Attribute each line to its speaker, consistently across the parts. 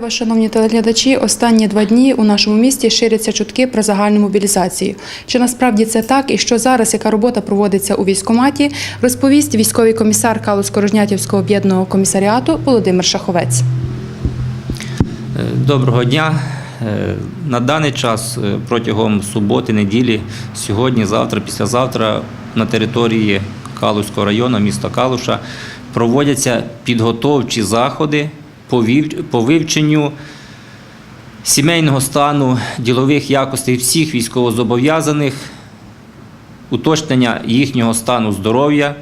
Speaker 1: Вітаю шановні телеглядачі. Останні два дні у нашому місті ширяться чутки про загальну мобілізацію. Чи насправді це так і що зараз, яка робота проводиться у військкоматі, розповість військовий комісар Калусько-Рожнятівського об'єднаного комісаріату Володимир Шаховець.
Speaker 2: Е, Доброго дня. Е, На даний час е, протягом суботи, неділі, сьогодні, завтра, післязавтра на території Калуського району, міста Калуша, проводяться підготовчі заходи по вивченню сімейного стану, ділових якостей всіх військовозобов'язаних, уточнення їхнього стану здоров'я.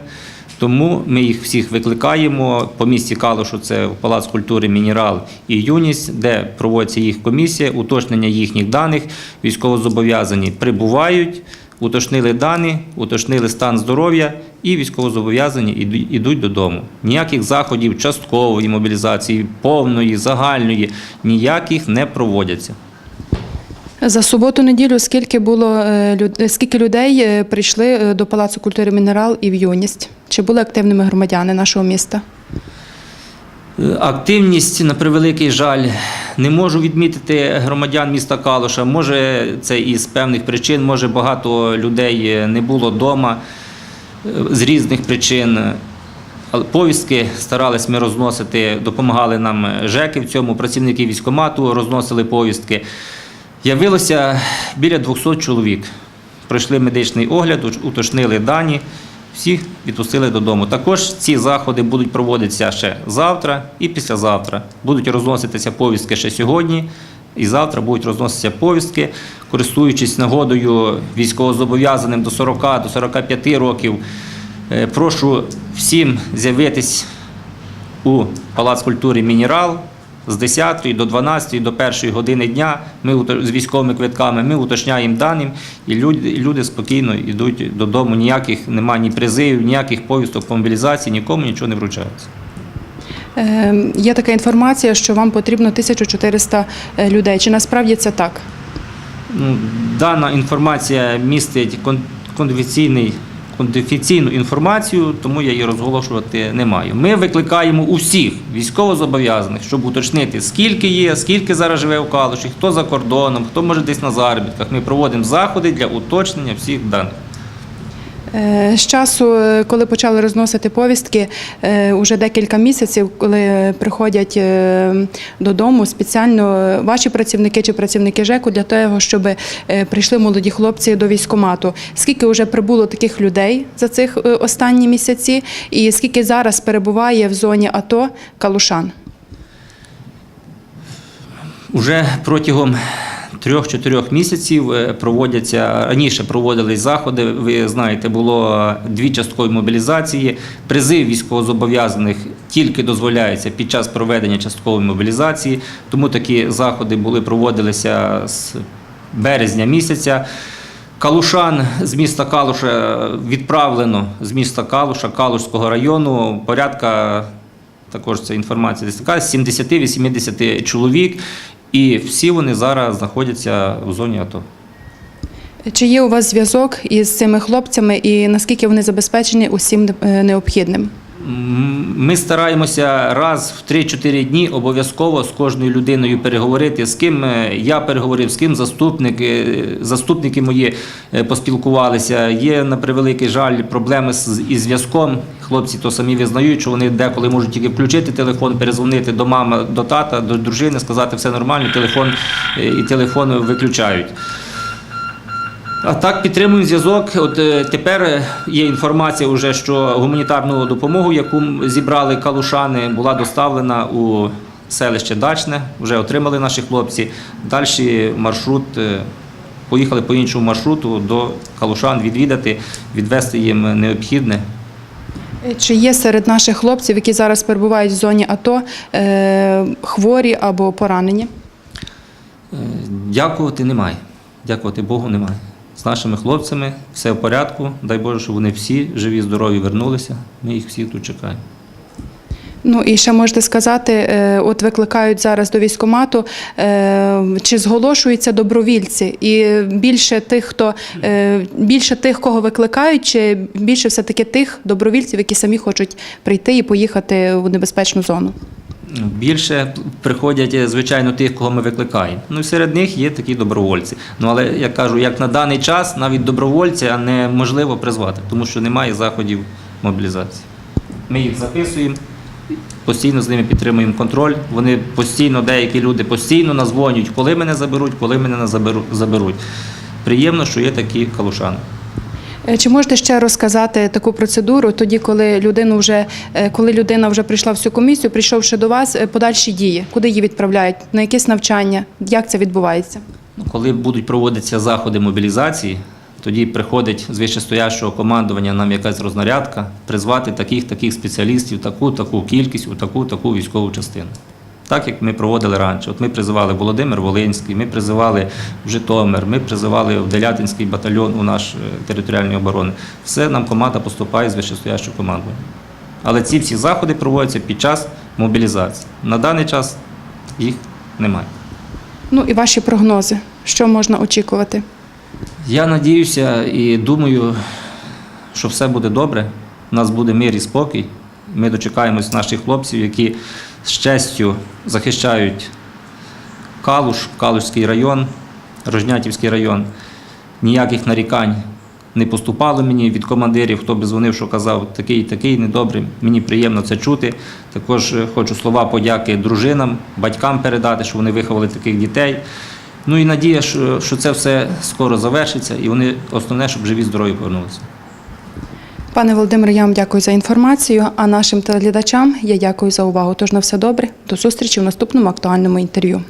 Speaker 2: Тому ми їх всіх викликаємо по місті Калушу, це Палац культури Мінерал і Юність, де проводиться їх комісія, уточнення їхніх даних. Військовозобов'язані прибувають, уточнили дані, уточнили стан здоров'я і військовозобов'язані ідуть додому. Ніяких заходів часткової мобілізації, повної, загальної, ніяких не проводяться.
Speaker 1: За суботу-неділю скільки було е, скільки людей е, прийшли е, до Палацу культури Мінерал і в юність? Чи були активними громадяни нашого міста?
Speaker 2: Е, Активність, на превеликий жаль, не можу відмітити громадян міста Калуша. Може, це із певних причин, може багато людей не було вдома з різних причин. Повістки старались ми розносити, допомагали нам ЖЕКи в цьому, працівники військкомату розносили повістки. Явилося біля 200 чоловік. Пройшли медичний огляд, уточнили дані, всіх відпустили додому. Також ці заходи будуть проводитися ще завтра і післязавтра. Будуть розноситися повістки ще сьогодні. І завтра будуть розноситися повістки, користуючись нагодою військовозобов'язаним до 40 до 45 років. Е, Прошу всім з'явитись у Палац культури Мінерал з 10 до 12 до 1 години дня. Ми з військовими квитками ми уточняємо дані, і люди, люди спокійно йдуть додому. Ніяких немає ні призивів, ніяких повісток по мобілізації, нікому нічого не вручається.
Speaker 1: Е, Є така інформація, що вам потрібно 1400 е, людей. Чи насправді це так?
Speaker 2: Ну, Дана інформація містить кон- конфіденційний. Конфіденційну інформацію, тому я її розголошувати не маю. Ми викликаємо усіх військовозобов'язаних, щоб уточнити, скільки є, скільки зараз живе у Калуші, хто за кордоном, хто може десь на заробітках. Ми проводимо заходи для уточнення всіх даних.
Speaker 1: Е, З часу, е, коли почали розносити повістки, е, уже декілька місяців, коли приходять додому спеціально ваші працівники чи працівники ЖЕКу для того, щоб прийшли молоді хлопці до військкомату. Скільки вже прибуло таких людей за цих останні місяці, і скільки зараз перебуває в зоні АТО Калушан?
Speaker 2: Уже протягом трьох-чотирьох місяців е, проводяться раніше проводились заходи. Ви знаєте, було дві часткові мобілізації. Призив військовозобов'язаних тільки дозволяється під час проведення часткової мобілізації. Тому такі заходи були проводилися з березня місяця. Калушан з міста Калуша відправлено з міста Калуша, Калушського району порядка також це інформація десь така, 70-80 чоловік, і всі вони зараз знаходяться в зоні АТО.
Speaker 1: Чи є у вас зв'язок із цими хлопцями, і наскільки вони забезпечені усім е, необхідним?
Speaker 2: Ми стараємося раз в 3-4 дні обов'язково з кожною людиною переговорити, з ким е, я переговорив, з ким заступник, е, заступники мої е, поспілкувалися. Є на превеликий жаль проблеми із зв'язком. Хлопці то самі визнають, що вони деколи можуть тільки включити телефон, перезвонити до мами, до тата, до дружини, сказати все нормально, телефон і телефон виключають. А так підтримуємо зв'язок. От е, тепер е, є інформація, вже, що гуманітарну допомогу, яку зібрали калушани, була доставлена у селище Дачне. Вже отримали наші хлопці. Далі маршрут. е, Поїхали по іншому маршруту до Калушан відвідати, відвести їм необхідне.
Speaker 1: Чи є серед наших хлопців, які зараз перебувають в зоні АТО, хворі або поранені?
Speaker 2: Дякувати немає. Дякувати Богу немає. З нашими хлопцями все в порядку. Дай Боже, щоб вони всі живі, здорові вернулися. Ми їх всіх тут чекаємо.
Speaker 1: Ну і ще можете сказати, е, от викликають зараз до військкомату, е, чи зголошуються добровільці, і більше тих, хто е, більше тих, кого викликають, чи більше все таки тих добровільців, які самі хочуть прийти і поїхати в небезпечну зону?
Speaker 2: Більше приходять, е, звичайно, тих, кого ми викликаємо. Ну серед них є такі добровольці. Ну але я кажу, як на даний час навіть добровольця неможливо призвати, тому що немає заходів мобілізації. Ми їх записуємо, постійно з ними підтримуємо контроль. Вони постійно, деякі люди постійно назвонюють, коли мене заберуть, коли мене не заберуть. Приємно, що є такі калушани.
Speaker 1: Е, Чи можете ще розказати таку процедуру, тоді, коли людину вже е, коли людина вже прийшла в цю комісію, прийшовши до вас, е, подальші дії, куди її відправляють, на якесь навчання, як це відбувається?
Speaker 2: Ну, Коли будуть проводитися заходи мобілізації, тоді приходить з вищестоящого командування нам якась рознарядка призвати таких таких спеціалістів, таку таку кількість у таку таку військову частину. Так як ми проводили раніше. От ми призивали Володимир Волинський, ми призивали в Житомир, ми призивали в Делятинський батальйон у наш е, територіальної оборони. Все нам команда поступає з вищестоящого командування. Але ці всі заходи проводяться під час мобілізації. На даний час їх немає.
Speaker 1: Ну і ваші прогнози, що можна очікувати?
Speaker 2: Я надіюся і думаю, що все буде добре. У нас буде мир і спокій. Ми дочекаємось наших хлопців, які з честю захищають Калуш, Калушський район, Рожнятівський район. Ніяких нарікань не поступало мені від командирів, хто би дзвонив, що казав, такий, такий недобрий. Мені приємно це чути. Також е, хочу слова подяки дружинам, батькам передати, що вони виховали таких дітей. Ну і надія, що, це все скоро завершиться, і вони основне, щоб живі здорові повернулися.
Speaker 1: Пане Володимире, я вам дякую за інформацію. А нашим телеглядачам я дякую за увагу. Тож на все добре. До зустрічі в наступному актуальному інтерв'ю.